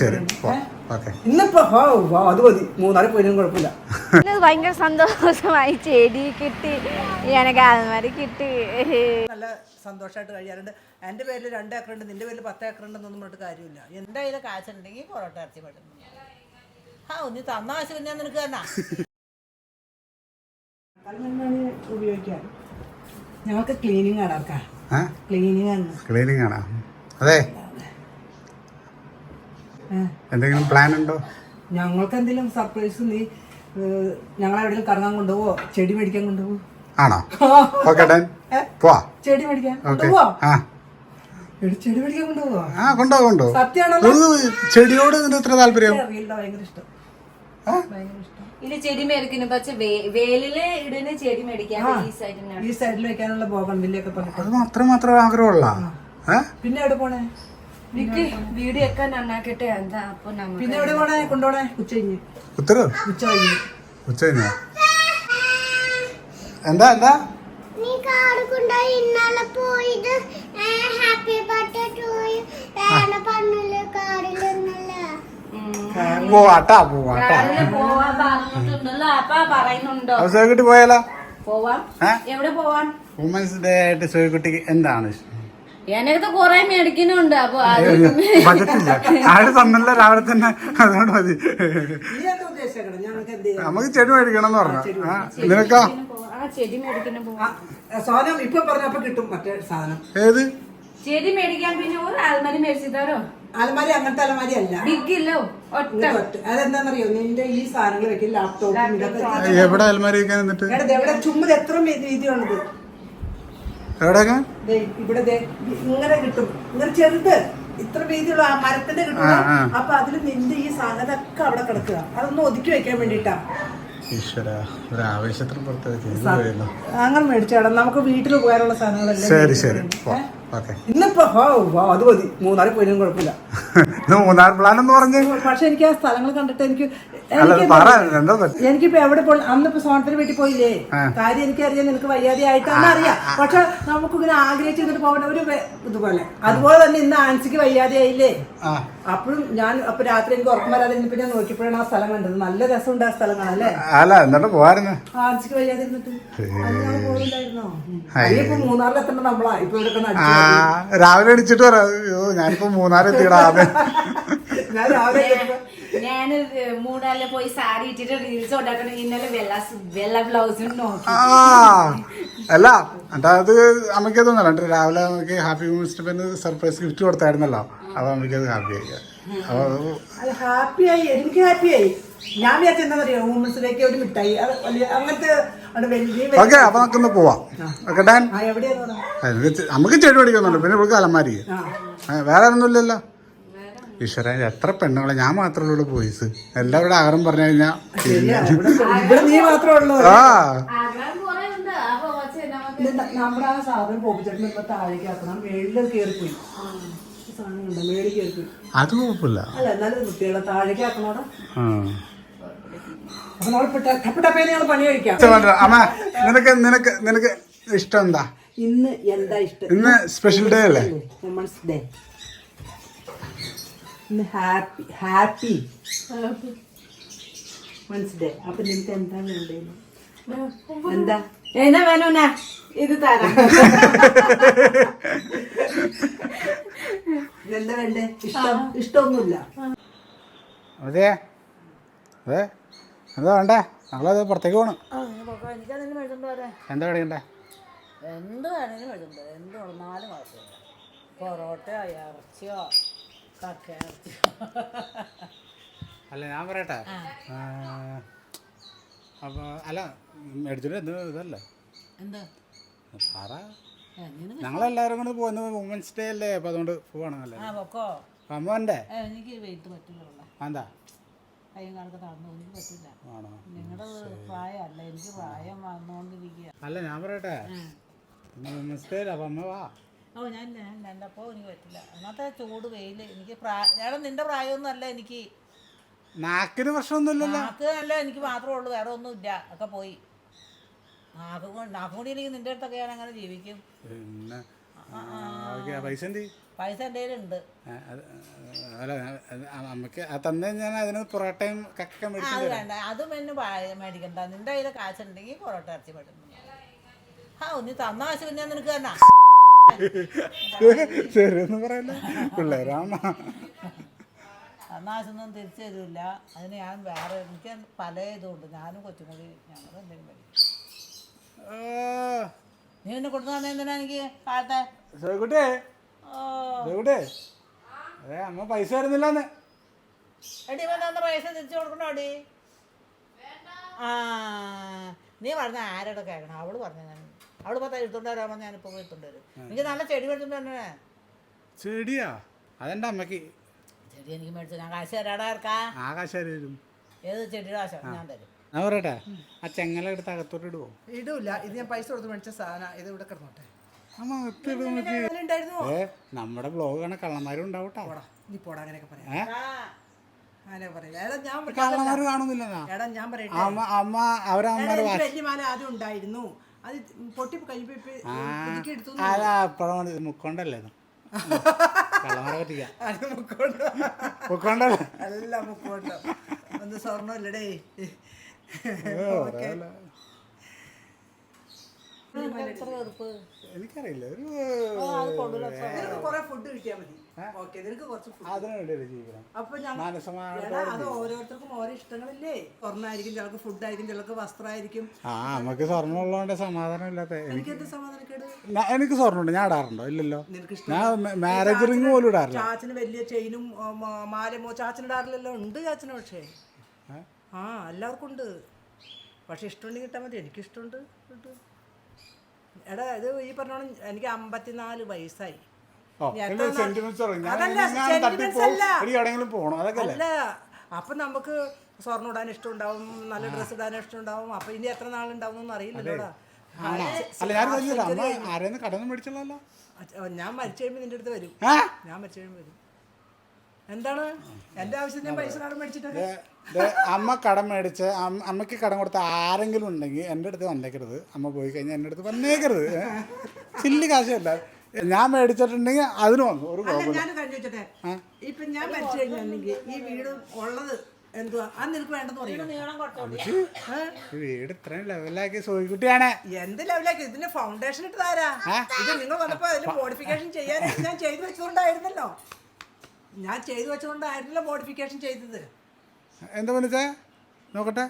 ശരി ഇന്നിപ്പോ വാ, അത് മതി. മൂന്നാൽ പോയിനും കുഴപ്പമില്ല. ഭയങ്കര സന്തോഷമായി. ചെടി കിട്ടി എനിക്ക് അതുമാതിരി കിട്ടി. നല്ല സന്തോഷമായിട്ട് കഴിയാറുണ്ട്. എന്റെ പേരിൽ രണ്ട് ഏക്കർ ഉണ്ട് നിന്റെ പേരിൽ പത്ത് ഏക്കർ ഉണ്ടെന്നൊന്നും പറഞ്ഞിട്ട് കാര്യമില്ല. എന്തായാലും കാശുണ്ടെങ്കിൽ പൊറോട്ട ഇറച്ചി പെടുന്നു ആ നീ തന്ന കാശ് പിന്നെ നിനക്ക് തന്നാ. ഉപയോഗിക്കാൻ ഞങ്ങൾക്ക് ക്ലീനിങ് ആണ് ക്ലീനിങ് ആണ്. ക്ലീനിങ് ആണ്? അതെ. എന്തെങ്കിലും പ്ലാൻ ഉണ്ടോ? ഞങ്ങൾക്ക് എന്തെങ്കിലും സർപ്രൈസ് നീ ഞങ്ങളെവിടെയും ഞങ്ങളെ എവിടെയെങ്കിലും കറങ്ങാൻ കൊണ്ടുപോവോ? ചെടി മേടിക്കാൻ കൊണ്ടുപോവോ? ആണോ? ഓക്കെ ഡൻ പോവാ. ചെടി മേടിക്കാൻ കൊണ്ടുപോവോ? ആ. എടി, ചെടി മേടിക്കാൻ കൊണ്ടുപോവോ? ആ കൊണ്ടോ കൊണ്ടോ സത്യമാണല്ലോ ചെടിയോട് നിന്റെ ഇത്ര താല്പര്യം? ഭയങ്കര ഇഷ്ടം. ഇനി ചെടി മേടിക്കുന്നു. പക്ഷെ വേലിൽ ഇടുന്ന ചെടി മേടിക്കാൻ. ഈ സൈഡിൽ വെക്കാനുള്ള ബോഗൺ വില്ലൊക്കെ പറഞ്ഞിട്ട്. അത് മാത്രം മാത്രം ആഗ്രഹമുള്ള? പിന്നെ എവിടെ പോണേ? വീഡിയോ ഒക്കെ നന്നാക്കിട്ട്. എന്താ അപ്പൊ നമ്മ പിന്നെ എവിടെ പോണേ? കൊണ്ടോണേ ഉച്ച കഴിഞ്ഞ് ഉത്തരവ് ഉച്ച കഴിഞ്ഞ് ഉച്ച കഴിഞ്ഞോ എന്താ എന്താ? നീ കാട് കൊണ്ടുപോയി ഇന്നലെ പോയത്. Happy birthday to you. പറഞ്ഞില്ല കാടിലൊന്നല്ല പോവാട്ടാ പോവാട്ടാ. പോയാലോ? പോവാം. എവിടെ പോവാൻ വുമൻസ് ഡേ ആയിട്ട് സോയിക്കുട്ടിക്ക് എന്താണ്? ഇഷ്ടം? എനക്കത് കൊറേ മേടിക്കുന്നുണ്ട് അപ്പൊ അത് ബജറ്റില്ല ആര് തന്നല്ല രാവിലെ തന്നെ അതുകൊണ്ട് മതി. നമുക്ക് ചെടി മേടിക്കണം എന്ന് പറഞ്ഞു. ആ നിനക്കോ? ആ ചെടി മേടിക്കുന്ന പോവാം. ആ, സാധനം ഇപ്പൊ പറഞ്ഞപ്പോ കിട്ടും മറ്റേ സാധനം. ഏത്? ചെടി മേടിക്കാൻ പിന്നെ ഒരു ആൽമരി മേടിച്ചു തരോ അലമാരി അങ്ങനത്തെ അലമാരി അല്ല. ബിഗില്ലോ അതെന്താണെന്നറിയോ നിന്റെ ഈ സാധനങ്ങൾ വെക്കും ലാപ്ടോപ്പ് എവിടെ അലമാരി വെക്കാൻ എന്നിട്ട്? എവിടെ ചുമ്മാ എത്ര വീതിയാണിത് എവിടെയൊക്കെ? ഇവിടെ ഇങ്ങനെ കിട്ടും. ഇങ്ങനെ ചെറുത്. ഇത്ര വീതിയുള്ള ആ മരത്തിന്റെ കിട്ടും ആ, ആ. അപ്പൊ അതിൽ നിന്റെ ഈ സാധനമൊക്കെ അവിടെ കിടക്കുക. അതൊന്ന് ഒതുക്കി വെക്കാൻ വേണ്ടിട്ടാ. അങ്ങനെ മേടിച്ചാടാ. നമുക്ക് വീട്ടിൽ ഉപകാരമുള്ള സാധനങ്ങളല്ലേ ശരി ശരി. ഇന്നിപ്പോ അത് മതി. മൂന്നാൽ പോയിനും കുഴപ്പമില്ല. മൂന്നാർ പ്ലാൻ എന്ന് പറഞ്ഞ്. പക്ഷെ എനിക്ക് ആ സ്ഥലങ്ങൾ കണ്ടിട്ട് എനിക്ക് എനിക്കിപ്പോ എവിടെ പോയി അന്നിപ്പോ സോണത്തിന് വീട്ടിൽ പോയില്ലേ. കാര്യം എനിക്കറിയാം നിനക്ക് വയ്യാതെ ആയിട്ടാണ് അറിയാം. പക്ഷെ നമുക്കിങ്ങനെ ആഗ്രഹിച്ച് പോകേണ്ട ഒരു ഇതുപോലെ. അതുപോലെ തന്നെ ഇന്ന് ആൻസിക്ക് വയ്യാതെ ആയില്ലേ അപ്പോഴും ഞാൻ അപ്പൊ രാത്രി എനിക്ക് ഉറക്കം വരാതെ ഇരുന്നപ്പോ ഞാൻ നോക്കിയപ്പോഴാണ് ആ സ്ഥലം കണ്ടത്. നല്ല രസമുണ്ട് ആ സ്ഥലം കാണാല്ലേ അല്ല എന്നിട്ട് പോവായിരുന്നു. ആൻസിക്ക് വയ്യാതെ ഇരുന്നിട്ട് അത് ഞാൻ പോയില്ലായിരുന്നോ? ഇപ്പൊ മൂന്നാറിൽ എത്തണ്ട നമ്മളാ. ഇപ്പൊ ഇവിടെ രാവിലെ അടിച്ചിട്ട് പറയോ അയ്യോ ഞാനിപ്പോ മൂന്നാർ എത്തിടാ ഞാൻ രാവിലെ ഞാൻ മൂന്നാലിൽ പോയി സാരി ഇട്ടിട്ട് റീൽസ് ഉണ്ടാക്കണം ഇന്നലെ വെള്ള വെള്ള ബ്ലൗസും നോക്കി ആ. അല്ല എന്നിട്ട് അത് അമ്മയ്ക്ക് തോന്നല്ല എന്നിട്ട് രാവിലെ നമുക്ക് ഹാപ്പി വുമൻസ് സർപ്രൈസ് ഗിഫ്റ്റ് കൊടുത്തായിരുന്നല്ലോ. അപ്പൊ അമ്മയ്ക്ക് അത് ഹാപ്പി ആയി. അത് ഹാപ്പിയായി എനിക്ക് ഹാപ്പിയായി ഞാൻ വുമൻസിലേക്ക് ഒരു മിഠായി അങ്ങനത്തെ ഓക്കെ അപ്പൊ നമുക്കൊന്ന് പോവാം. ഓക്കെ ഡാൻ. ആ നമുക്ക് ചെടി പഠിക്കുന്നുണ്ട് പിന്നെ ഇവിടെ അലമാരി. ആ. ഒന്നും വേറെ ഒന്നുമില്ലല്ലോ ഈശ്വര എത്ര പെണ്ണുങ്ങളെ. ഞാൻ മാത്രമേ ഉള്ളൂ ബോയ്സ് എല്ലാവരുടെ ആഗ്രഹം പറഞ്ഞു കഴിഞ്ഞാൽ ആ ആഗ്രഹം കുറെ ഉണ്ട് അപ്പൊ പക്ഷേ നമുക്ക് ഇത് നമ്മുടെ ആ സാധനം പോപ്പിച്ചിട്ട് ഇപ്പൊ താഴേക്ക് ആക്കണം. മേളിൽ കയറിപ്പോയി ഈ സാധനം കണ്ടോ? മേളിൽ കയറിപ്പോയി അത് കുഴപ്പമില്ല. അല്ല എന്നാലും കുട്ടികളെ താഴേക്ക് ആക്കണോടാ. ആ. അപ്പൊ നമ്മൾ ടപ്പട്ടപ്പേ ഞങ്ങൾ പണി കഴിക്കാം. ഇഷ്ടം അമ്മ നിനക്ക് നിനക്ക് നിനക്ക് ഇഷ്ടം എന്താ? ഇന്ന് എന്താ ഇഷ്ടം? ഇന്ന് സ്പെഷ്യൽ ഡേ അല്ലേ? വുമൻസ് ഡേ ഇന്ന് ഹാപ്പി ഹാപ്പി. ഡേ അപ്പൊ നിനക്ക് എന്താ വേണ്ടത്? എന്താ? എന്നാ വേണോന ഇത് തരാം. എന്താ വേണ്ടേ? ഇഷ്ടം ഇഷ്ടമൊന്നുമില്ല. അതെ. അതെ. എന്താ വേണ്ടേ? ഞങ്ങളത് പുറത്തേക്ക് പോകണം എന്താ മേടിക്കണ്ടേ എന്ത് വേണമെങ്കിലും മേടിച്ചോണ്ട് വരാം എന്ത് വന്നാലും കുഴപ്പമില്ല. പൊറോട്ടയോ ഇറച്ചിയോ കക്ക ഇറച്ചിയോ. അല്ല ഞാൻ പറയട്ടെ? അപ്പോൾ അല്ല മേടിച്ചിട്ട് എന്ത് ഇതല്ലേ? എന്ത്? പറ. എന്തിനു ഞങ്ങളെല്ലാവരും കൂടെ പോകുന്നത് വുമൻസ് ഡേ അല്ലേ? അപ്പോൾ അതുകൊണ്ട് പോവാണല്ലേ ആ പൊക്കോ? അമ്മ വേണ്ടേ. എനിക്ക് വെയിറ്റ് പറ്റില്ല എന്താ അല്ല ഞാൻ പറയട്ടെ. അല്ലേ ഓ ഞാൻ ഞാൻ രണ്ടപ്പോൾ എനിക്ക് പറ്റില്ല. അന്നത്തെ ചൂട് വെയിൽ എനിക്ക് പ്രായം ഞാൻ നിന്റെ പ്രായമൊന്നും അല്ല എനിക്ക് നാക്കിന് പ്രശ്നമൊന്നുമില്ലല്ലോ. നാക്ക് അല്ല എനിക്ക് മാത്രമേ ഉള്ളൂ വേറെ ഒന്നുമില്ല. ഒക്കെ പോയി. നാക്ക് നാക്കും കൂടി നിന്റെ അടുത്തൊക്കെ ഞാൻ അങ്ങനെ ജീവിക്കും. പിന്നെ പൈസ പൈസ തന്നു ഞാൻ അതിന് പൊറോട്ടയും കക്കൊക്കെ ആ, അത് വേണ്ട. അതും എന്നെ മേടിക്കണ്ട. നിന്റെ കയ്യിൽ കാശുണ്ടെങ്കിൽ പൊറോട്ട ഇറച്ചി മേടിക്കണം ആ ഒന്ന് തന്ന കാശ് പിന്നെ നിനക്ക് തന്നെ. ശരി പറയല്ല? പിള്ളേരാണ് തന്ന കാശൊന്നും തിരിച്ചു തരില്ല അതിന് ഞാൻ വേറെ എനിക്ക് പല ഇതുണ്ട്. ഞാനും കൊച്ചുമതി ഞങ്ങൾ എന്തെങ്കിലും വരും നീ എന്നെ കൊടുത്തു തന്നെ എന്തിനാ എനിക്ക് കാട്ടെ അതെ അമ്മ പൈസ തരുന്നില്ലെന്ന്. എടി ഇവൻ തന്ന പൈസ തിരിച്ചു കൊടുക്കണോ അടി ആ. നീ പറഞ്ഞ ആരോട് കേൾക്കണം. അവൾ പറഞ്ഞു ഞാൻ അവൾ പത്താ എടുത്തോണ്ട് വരാമോ ഞാനിപ്പോ എടുത്തോണ്ട് വരും. എനിക്ക് നല്ല ചെടി മേടിച്ചോണ്ട് ചെടിയാ? അതെന്റെ അമ്മയ്ക്ക് ചെടി എനിക്ക് മേടിച്ചു ഞാൻ കാശ് തരാടാ ഇറക്കാ ആകാശം തരും ഏത് ചെടിയുടെ കാശ് ഞാൻ തരും. ഞാൻ പറയട്ടെ? ആ ചെങ്ങല എടുത്ത് അകത്തോട്ട് ഇടുവോ? ഇടൂല. ഇത് ഞാൻ പൈസ കൊടുത്ത് മേടിച്ച സാധനം. ഇത് ഇവിടെ കിടന്നോട്ടെ. അമ്മ അകത്തിടും നോക്കി ഉണ്ടായിരുന്നു? ഏ നമ്മുടെ ബ്ലോഗ് കാണാൻ കള്ളന്മാരും ഉണ്ടാവട്ടാ. പോടാ. നീ പോടാ അങ്ങനെയൊക്കെ പറയാം. ഏ? അങ്ങനെ പറയില്ല എടാ ഞാൻ പറ- കള്ളന്മാര് കാണുന്നില്ലെന്നാ എടാ ഞാൻ പറയട്ടെ. അമ്മ അമ്മ എടാ, അവരമ്മമാര് എനിക്ക് വലിയ മാല ആദ്യം ഉണ്ടായിരുന്നു. അത് പൊട്ടി കഴിഞ്ഞപ്പോ ഇപ്പൊ എനിക്ക് എടുത്തു അല്ല അപ്പഴാണ് മുക്കൊണ്ടല്ലേ ഇത്? കള്ളന്മാരെ പറ്റിക്ക അത് മുക്കോണ്ടോ? മുക്കൊണ്ടല്ലേ അല്ല മുക്കോണ്ടോ ഒന്ന് സ്വർണമല്ലടേ. എത്ര വെറുപ്പ്? എനിക്കറിയില്ല. ഒരു കുറെ ഫുഡ് കിട്ടിയാ മതി. ഓക്കെ നിനക്ക് കുറച്ച് ഫുഡ്. അതിനു വേണ്ടിയല്ലേ ജീവിക്കണം. അപ്പൊ ഞാൻ അത് ഓരോരുത്തർക്കും ഓരോ ഇഷ്ടങ്ങളില്ലേ? ചിലർക്ക് ഫുഡായിരിക്കും ചിലർക്ക് വസ്ത്രമായിരിക്കും. ആ നമുക്ക് സ്വർണം ഉള്ളതുകൊണ്ട് സമാധാനം ഇല്ലാത്ത എനിക്ക് എനിക്ക് സമാധാനക്കേട് എനിക്ക് സ്വർണമുണ്ട് ഞാൻ ഇടാറുണ്ടോ? ഇല്ലല്ലോ. ഞാൻ മാരേജ് റിംഗ് പോലും ഇടാറില്ല. ചാച്ചന് വലിയ ചെയിനും മാലമോ ചാച്ചന് ഇടാറില്ലല്ലോ. ഉണ്ട് ചാച്ചന് പക്ഷേ? ആ എല്ലാവർക്കും ഉണ്ട്. പക്ഷെ ഇഷ്ടമുണ്ടെങ്കിൽ കിട്ടാൻ മതി. എനിക്കിഷ്ടമുണ്ട്. എടാ ഇത് ഈ പറഞ്ഞോണം എനിക്ക് അമ്പത്തിനാല് വയസ്സായി. അല്ല. അപ്പൊ നമുക്ക് സ്വർണം ഇടാൻ ഇഷ്ടമുണ്ടാവും നല്ല ഡ്രസ് ഇടാൻ ഇഷ്ടമുണ്ടാവും. അപ്പൊ ഇനി എത്ര നാളുണ്ടാവും അറിയില്ലല്ലോ അറിയില്ലല്ലോടാ. ഞാൻ മരിച്ചു കഴിയുമ്പോ നിന്റെ അടുത്ത് വരും. ഞാൻ മരിച്ചു കഴിയുമ്പോ വരും. എന്താണ്? എന്റെ ആവശ്യത്തിന് ഞാൻ പൈസ കടം മേടിച്ചിട്ടൊക്കെ? അമ്മ കടം മേടിച്ച് അമ്മയ്ക്ക് കടം കൊടുത്ത ആരെങ്കിലും ഉണ്ടെങ്കിൽ എന്റെ അടുത്ത് വന്നേക്കരുത്. അമ്മ പോയി കഴിഞ്ഞാൽ എന്റെ അടുത്ത് വന്നേക്കരുത്. ചില്ലി കാശല്ല. ഞാൻ മേടിച്ചിട്ടുണ്ടെങ്കിൽ അതിന് വന്നു. ഒരു കുഴപ്പമില്ല. ഞാൻ കഴിഞ്ഞു വെച്ചോട്ടെ ഇപ്പൊ ഞാൻ മരിച്ചു ഈ വീട് ഉള്ളത് എന്തുവാ? നിനക്ക് വേണ്ടെന്ന് പറയും? ഈ വീട് ഇത്രയും ലെവലാക്കി സോയിക്കുട്ടിയാണ് എന്ത് ലെവലാക്കി ഇതിന്റെ ഫൗണ്ടേഷൻ ഇട്ട് തരാ ഇത് നിങ്ങൾ വന്നപ്പോ അതിന് മോഡിഫിക്കേഷൻ ചെയ്യാനായിട്ട് ഞാൻ ചെയ്തു വെച്ചുകൊണ്ടായിരുന്നല്ലോ. ഞാൻ ചെയ്തു വെച്ചുകൊണ്ടായിരുന്നല്ലോ മോഡിഫിക്കേഷൻ ചെയ്തത്. എന്താ പറഞ്ഞേ നോക്കട്ടെ.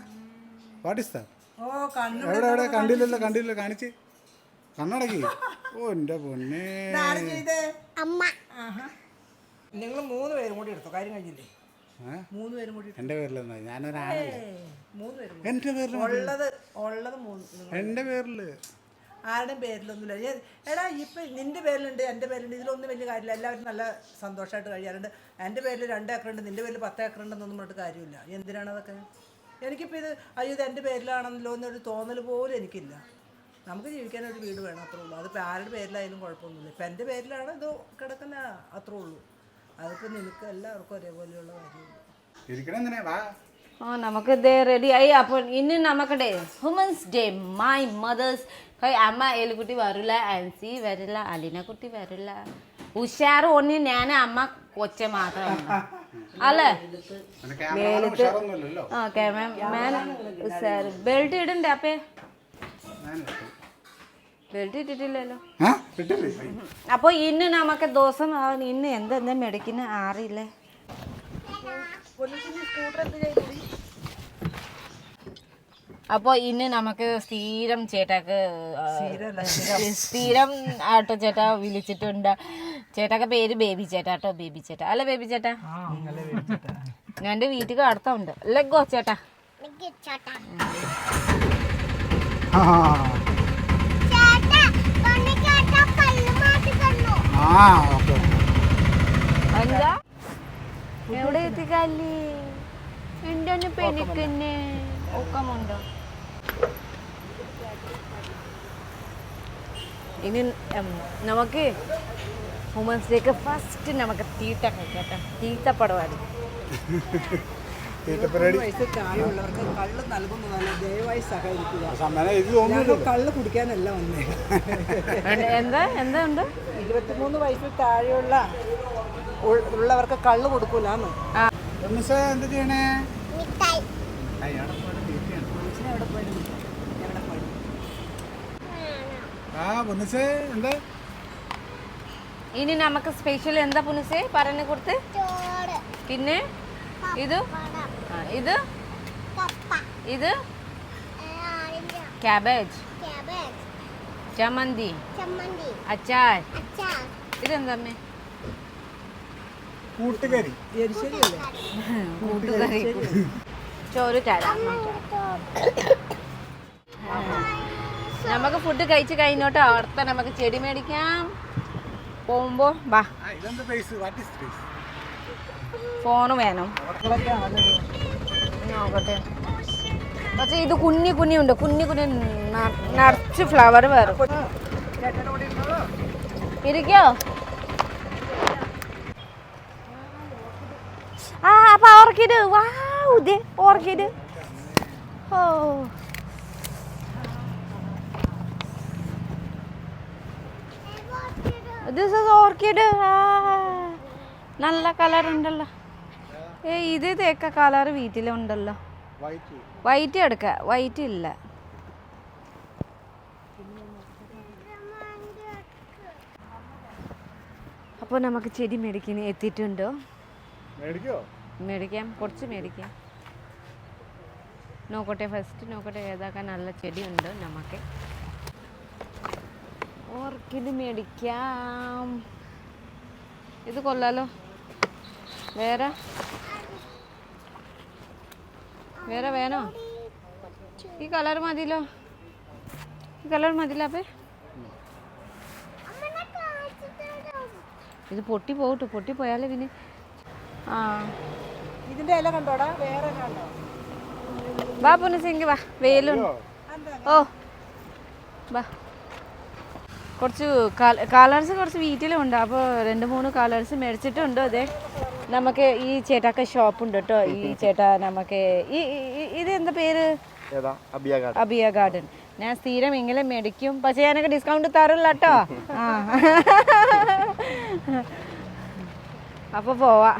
വാട്ട് ഇസ് ദാ ഓ കണ്ണു എവിടെ എവിടെ? കണ്ടില്ലല്ലോ കണ്ടില്ലല്ലോ കാണിച്ച്. കണ്ണടക്കി. ഓ പൊന്നെ. ആര് ചെയ്തേ? അമ്മ. നിങ്ങൾ മൂന്ന് പേരും കൂടി എടുത്തോ കാര്യം കഴിഞ്ഞില്ലേ? ഏ? മൂന്ന് പേരും കൂടി എന്റെ പേരിലെന്നാ ഞാനൊരാണല്ലേ ഏയ്, മൂന്ന് പേരും കൂടി. എന്റെ പേരിൽ ഉള്ളത് ഉള്ളത് മൂന്ന് നിങ്ങൾ എന്റെ പേരിൽ ആരുടെയും പേരിലൊന്നുമില്ല. ഏ- എടാ ഇപ്പൊ നിന്റെ പേരിലുണ്ട് എന്റെ പേരിലുണ്ട്. ഇതിലൊന്നും വലിയ കാര്യമില്ല. എല്ലാവരും നല്ല സന്തോഷമായിട്ട് കഴിയാറുണ്ട്. എന്റെ പേരിൽ രണ്ട് ഏക്കർ ഉണ്ട് നിന്റെ പേരിൽ പത്ത് ഏക്കർ ഉണ്ടെന്നൊന്നും പറഞ്ഞിട്ട് കാര്യമില്ല. എന്തിനാണ് അതൊക്കെ? എനിക്കിപ്പോൾ ഇത് അയ്യോ ഇത് എന്റെ പേരിലാണെന്നല്ലോ എന്നൊരു തോന്നൽ പോലും എനിക്കില്ല. നമുക്ക് ജീവിക്കാൻ ഒരു വീട് വേണം അത്രേ ഉള്ളൂ. അതിപ്പോൾ ആരുടെ പേരിലായാലും കുഴപ്പമൊന്നുമില്ല. ഇപ്പം എന്റെ പേരിലാണ് ഇത് കിടക്കുന്ന അത്രേ ഉള്ളൂ. അതിപ്പോൾ നിനക്ക് എല്ലാവർക്കും ഒരേപോലെയുള്ള കാര്യമുള്ളൂ. ഓ നമുക്ക് ദേ റെഡി ആയി. അപ്പോൾ ഇന്ന് നമുക്കടെ വുമൻസ് ഡേ മൈ മദേഴ്സ് കൈ അമ്മ എലിക്കുട്ടി വരില്ല ആൻസി വരില്ല അലീനക്കുട്ടി വരില്ല. ഉഷാർ ഒന്നി ഞാൻ അമ്മ കൊച്ച മാത്രമാണ്. അല്ലേ? ഓക്കെ മാം മാൻ ഉഷാറ്. ബെൽറ്റ് ഇടണ്ടേ അപ്പേ. ബെൽറ്റ് ഇട്ടിട്ടില്ലല്ലോ അപ്പോൾ ഇന്ന് നമുക്ക് ദിവസം ഇന്ന് എന്തെന്താ മെഡിക്കിന് അറിയില്ലേ അപ്പൊ ഇന്ന് നമുക്ക് സ്ഥിരം ചേട്ടാക്ക് സ്ഥിരം ആട്ടോ ചേട്ടാ വിളിച്ചിട്ടുണ്ട്. ചേട്ടാക്ക് പേര് ബേബി ചേട്ടാ കേട്ടോ ബേബി ചേട്ടാ. അല്ല ബേബി ചേട്ടാ? ഞാൻ എന്റെ വീട്ടിൽ അടുത്തുണ്ട്. ലഗോ ചേട്ടാ? എനിക്ക് ചേട്ടാ ആ. ചേട്ടാ പൊന്നു ചേട്ടാ പല്ല് മാറ്റി കണ്ണു ആ ഓക്കെ എവിടെ എത്തിക്കാല്ലേ? എന്താണ് പെനിക്കന്നെ ഒക്കമുണ്ടോ? ഇനി നമുക്ക് വുമൻസ് ഡേക്ക് ഫസ്റ്റ് നമുക്ക് തീറ്റ കഴിക്കാം തീറ്റ പരിപാടി തീറ്റപ്പരിപാടി താഴെയുള്ളവർക്ക് കള്ള് നൽകുന്നതല്ല ദയവായി സഹകരിക്കുക. സമ്മേന ഇത് ഞങ്ങൾ കള്ള് കുടിക്കാനല്ല വന്നേ. എന്താ? എന്താ ഉണ്ട്? ഇരുപത്തിമൂന്ന് വയസ്സിൽ താഴെയുള്ള ഉള്ളവർക്ക് കള്ള് കൊടുക്കൂലെന്ന്. എന്താ ചെയ്യണേ? ഇനി നമുക്ക് സ്പെഷ്യൽ എന്താ പുനസേ പറഞ്ഞു കൊടുത്ത്. പിന്നെ? ഇത്? ഇത്? ഇത്? ക്യാബേജ് ചമ്മന്തി. ചമ്മന്തി. അച്ചാർ. അച്ചാർ. ഇതെന്തമ്മേ കൂട്ടുകറി. കൂട്ടുകറി. ചോറ് തരാം. നമുക്ക് ഫുഡ് കഴിച്ച് കഴിഞ്ഞോട്ട്. അവിടുത്തെ നമുക്ക് ചെടി മേടിക്കാം. പോകുമ്പോ വാ. ഫോണ് വേണം. നോക്കട്ടെ. പക്ഷെ ഇത് കുഞ്ഞി കുഞ്ഞി ഉണ്ട്. കുഞ്ഞി കുഞ്ഞി നിറച്ച് ഫ്ലവർ വരും ഇരിക്കോ? ആ അപ്പൊ ഓർക്കിഡ്. വാ orchid. Oh. This is orchid നല്ല കളർ ഉണ്ടല്ലോ. ഏ ഇത് തേക്ക കളർ വീട്ടിലുണ്ടല്ലോ. വൈറ്റ് വൈറ്റ് എടുക്ക. വൈറ്റ് ഇല്ല. അപ്പോൾ നമുക്ക് ചെടി മേടിക്കാൻ എത്തിയിട്ടുണ്ടോ? മേടിക്കോ? മേടിക്കാം. കുറച്ച് മേടിക്കാം. നോക്കട്ടെ ഫസ്റ്റ് നോക്കട്ടെ ഏതാക്കാൻ നല്ല ചെടിയുണ്ട് നമുക്ക്. ഓർക്കിഡ് മേടിക്കാം. ഇത് കൊള്ളാലോ. വേറെ? വേറെ വേണോ? ഈ കളർ മതിയല്ലോ ഈ കളർ മതിയില്ല അപ്പേ? ഇത് പൊട്ടി പോകട്ടെ പൊട്ടി പോയാലേ പിന്നെ. ആ. ഇതിന്റെ ഇല കണ്ടോടാ? വേറെ കണ്ടോ? വാ സിംഗ് വാ വെയിലുണ്ട് ഓ. വാ. കുറച്ച് കളേഴ്സ് കുറച്ച് വീട്ടിലുണ്ട് അപ്പോൾ രണ്ട് മൂന്ന് കളേഴ്സ് മേടിച്ചിട്ടുണ്ട് അതെ നമുക്ക് ഈ ചേട്ടാക്ക ഷോപ്പ് ഉണ്ട് കേട്ടോ ഈ ചേട്ടാ നമുക്ക് ഈ ഇത് എന്താ പേര്? അബിയ ഗാർഡൻ. ഞാൻ സ്ഥിരം ഇങ്ങനെ മേടിക്കും. പക്ഷെ ഞാനൊക്കെ ഡിസ്കൗണ്ട് തരില്ല കേട്ടോ ആ. അപ്പോൾ പോവാ.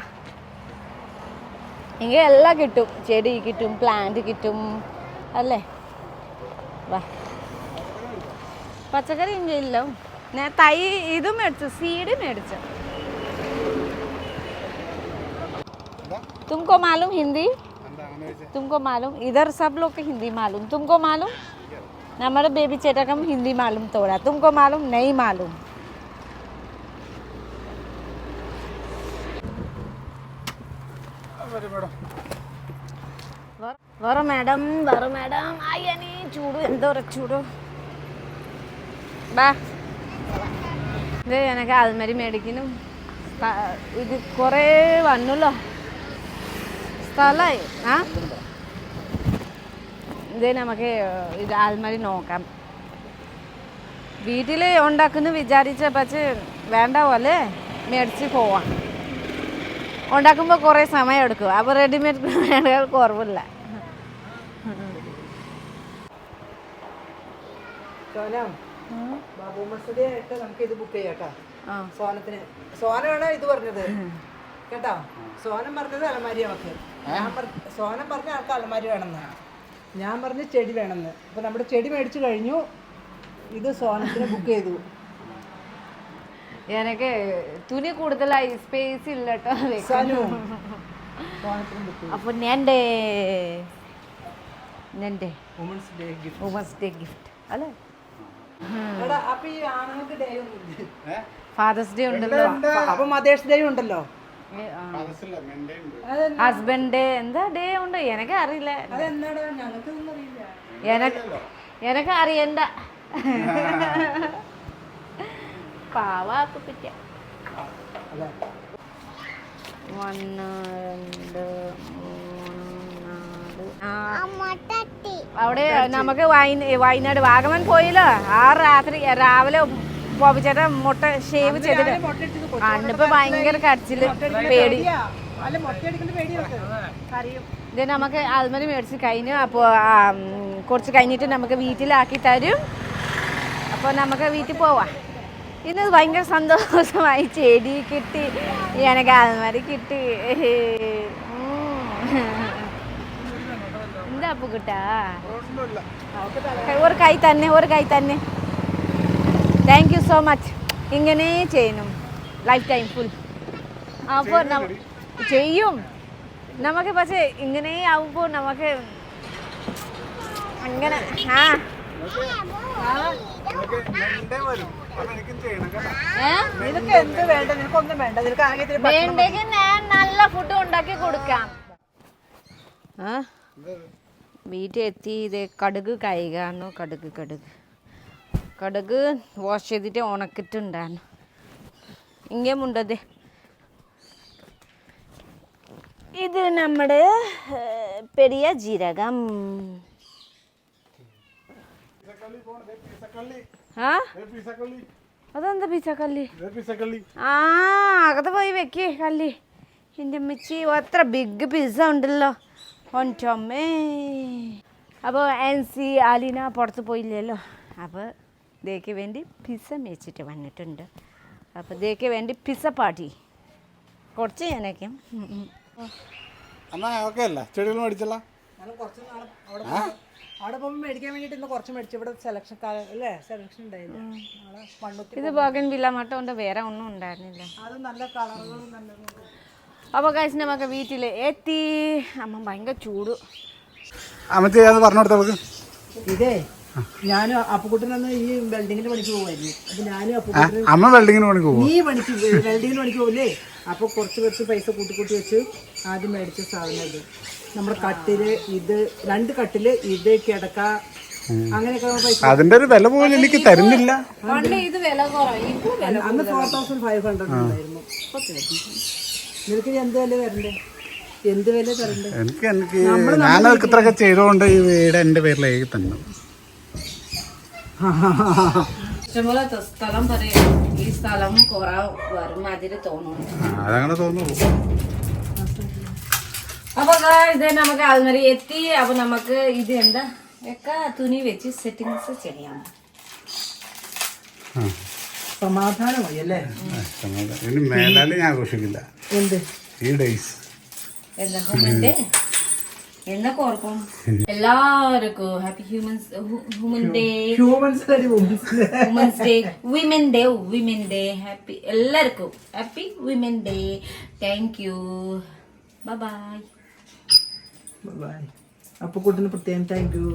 എങ്കിൽ എല്ലാം കിട്ടും. ചെടി കിട്ടും പ്ലാന്റ് കിട്ടും. അല്ലേ? വാ. പച്ചക്കറി ഇല്ല ഞാൻ തൈ ഇതും മേടിച്ചു സീഡ് മേടിച്ചു. तुमको मालूम हिंदी എന്താ അങ്ങനെ വെച്ചേ तुमको मालूम इधर सब लोग को हिंदी मालूम तुमको मालूम हमारे बेबी चेटा का हिंदी मालूम थोड़ा तुमको मालूम नहीं मालूम വരും മേഡം വറ മാഡം വറ മാഡം അയ്യനി ചൂട് എന്തോര ചൂട് ബാ ഇത് എനിക്ക് അൽമരി മേടിക്കണം സ്ഥ- ഇത് കുറേ വന്നല്ലോ സ്ഥലമായി ആ? ഇത് നമുക്ക് ഇത് ആൽമരി നോക്കാം. വീട്ടിൽ ഉണ്ടാക്കുന്നു വിചാരിച്ച പക്ഷേ വേണ്ട പോലെ മേടിച്ച് പോവാം. ഉണ്ടാക്കുമ്പോൾ കുറേ സമയം എടുക്കും. അപ്പോൾ റെഡിമെയ്ഡ് വേണ്ടകൾ കുറവില്ല. സോനത്തിന്. സോനാണ് ഇത് പറഞ്ഞത്? കേട്ടോ? സോനം പറഞ്ഞത് അലമാരി നമുക്ക്. സോനം പറഞ്ഞ ആൾക്ക് അലമാരി വേണമെന്ന്. ഞാൻ പറഞ്ഞ ചെടി വേണമെന്ന്. അപ്പൊ നമ്മുടെ ചെടി മേടിച്ചു കഴിഞ്ഞു. ഇത് സോനത്തിന് ബുക്ക് ചെയ്തു. എനിക്ക് തുണി കൂടുതലായി സ്പേസ് ഇല്ല കേട്ടോ അപ്പോൾ എന്റെ എന്റെ women's day gift women's day gift അല്ലേ? എടാ അപ്പൊ ഈ ആണുങ്ങൾക്ക് ഡേ ഫാദേഴ്സ് ഡേ ഉണ്ടല്ലോ. അപ്പൊ മദേഴ്സ് ഡേ ഉണ്ടല്ലോ. ഹസ്ബൻഡ് എന്താ? ഡേ ഉണ്ട്. എനിക്ക് അറിയില്ല. എനക്ക് അറിയണ്ട. പാവാക്ക് പിറ്റ ഒന്ന് രണ്ട് മൂന്ന് അവിടെ നമുക്ക് വയന- വയനാട് വാഗമൺ പോയില്ലോ? ആ രാത്രി രാവിലെ ബോബിച്ചേട്ടൻ മുട്ട ഷേവ് ചെയ്തിട്ട് അന്നിപ്പോ ഭയങ്കര കരച്ചിൽ പേടി. ഇത് നമുക്ക് ആൽമരി മേടിച്ച് കഴിഞ്ഞു. അപ്പോൾ കുറച്ച് കഴിഞ്ഞിട്ട് നമുക്ക് വീട്ടിലാക്കി തരും. അപ്പോൾ നമുക്ക് വീട്ടിൽ പോവാ. ഇന്ന് ഭയങ്കര സന്തോഷമായി. ചെടി കിട്ടി. എനിക്ക് ആൽമരി കിട്ടി. എന്താ അപ്പു കിട്ടാ ഒരു കൈ തന്നെ ഒരു കൈ തന്നെ. താങ്ക് യു സോ മച്ച് ഇങ്ങനെ ചെയ്യണം ലൈഫ് ടൈം ഫുൾ അപ്പോൾ ചെയ്യും. നമുക്ക് പക്ഷേ ഇങ്ങനെ ആവുമ്പോൾ നമുക്ക് അങ്ങനെ ആ. വേണ്ടെങ്കിൽ ഞാൻ നല്ല ഫുഡ് ഉണ്ടാക്കി കൊടുക്കാം. വീട്ടിൽ എത്തി ഇത് കടുക് കൈകാണു കടുക് കടുക്. കടുക് വാഷ് ചെയ്തിട്ട് ഉണക്കിട്ടുണ്ടായിരുന്നു ഇങ്ങേം ഉണ്ടത് ഇത് നമ്മുടെ പെരിയ ജീരകം. അതെന്താ പിച്ച കല്ലി ആ അകത്ത് പോയി വെക്കേ കല്ലി എന്റെ അമ്മച്ചി അത്ര ബിഗ് പിസ്സ ഉണ്ടല്ലോ. ഒന്റമ്മേ അപ്പോൾ എൻ സി അലീന പുറത്ത് പോയില്ലല്ലോ. അപ്പോൾ ദേക്ക് വേണ്ടി പിസ്സ മേച്ചിട്ട് വന്നിട്ടുണ്ട്. അപ്പോൾ ഇതേക്ക് വേണ്ടി പിസ്സ പാട്ടി കുറച്ച് ഞാനൊക്കെ എന്നാ ഓക്കെ അല്ല? ചെടികൾ മേടിച്ചല്ല ഇത് ബോഗൻ വില്ല മട്ടം കൊണ്ട് വേറെ ഒന്നും ഉണ്ടായിരുന്നില്ല. അത് നല്ല കളറുകളും നല്ല അപ്പോൾ കഴിച്ച് നമുക്ക് വീട്ടിൽ എത്തി. അമ്മ ഭയങ്കര ചൂട്. അമ്മ പറഞ്ഞു കൊടുത്തവർക്ക് ഇതേ ഞാനും അപ്പുക്കുട്ടനന്ന് ഈ വെൽഡിങ്ങിന് പണിക്ക് പോകുമായിരുന്നു അപ്പൊ ഞാനും അപ്പുക്കുട്ടനും അമ്മ വെൽഡിങ്ങിന് പണിക്ക് പോകും നീ പണിക്ക് വെൽഡിങ്ങിന് പണിക്ക് പോകില്ലേ അപ്പൊ കുറച്ച് കുറച്ച് പൈസ കൂട്ടി കൂട്ടി വെച്ച് ആദ്യം മേടിച്ച സാധനം ഇത് നമ്മുടെ കട്ടിൽ ഇത് രണ്ട് കട്ടിൽ ഇത് കിടക്ക അതിന്റെ ഒരു വില പോലും എനിക്ക് തരുന്നില്ല. അന്ന് ഫോർ തൗസൻഡ് ഫൈവ് ഹൺഡ്രഡ് ഉണ്ടായിരുന്നു. നിനക്ക് എന്ത് വില തരണ്ടേ? എന്ത് വില തരണ്ടേ? എനിക്ക് എനിക്ക് ഞാൻ ഇത്രയൊക്കെ ചെയ്തുകൊണ്ട് ഈ വീട് എന്റെ പേരിലേക്ക് തന്നെ. സ്ഥലം പറയാം. ഈ സ്ഥലം കുറവ് വരും മാതിരി തോന്നുന്നു. ആ, അതങ്ങനെ തോന്നുന്നു. അപ്പൊ ഇത് നമുക്ക് ആൽമരി എത്തി. അപ്പൊ നമുക്ക് ഇത് എന്താ? ഒക്കെ തുണി വെച്ച് സെറ്റിങ്സ് ചെയ്യാം. സമാധാനമായി അല്ലേ? ഇനി മേലാൽ ഞാൻ ആഘോഷിക്കില്ല. എന്ത്? ഈ ഡേയ്സ് എന്താ എന്നൊക്കെ ഓർക്കും? എല്ലാവർക്കും happy humans human day humans women's day women day women day happy എല്ലാവർക്കും happy women day thank you bye bye അപ്പൊ കൂട്ടിന് പ്രത്യേകം താങ്ക് യു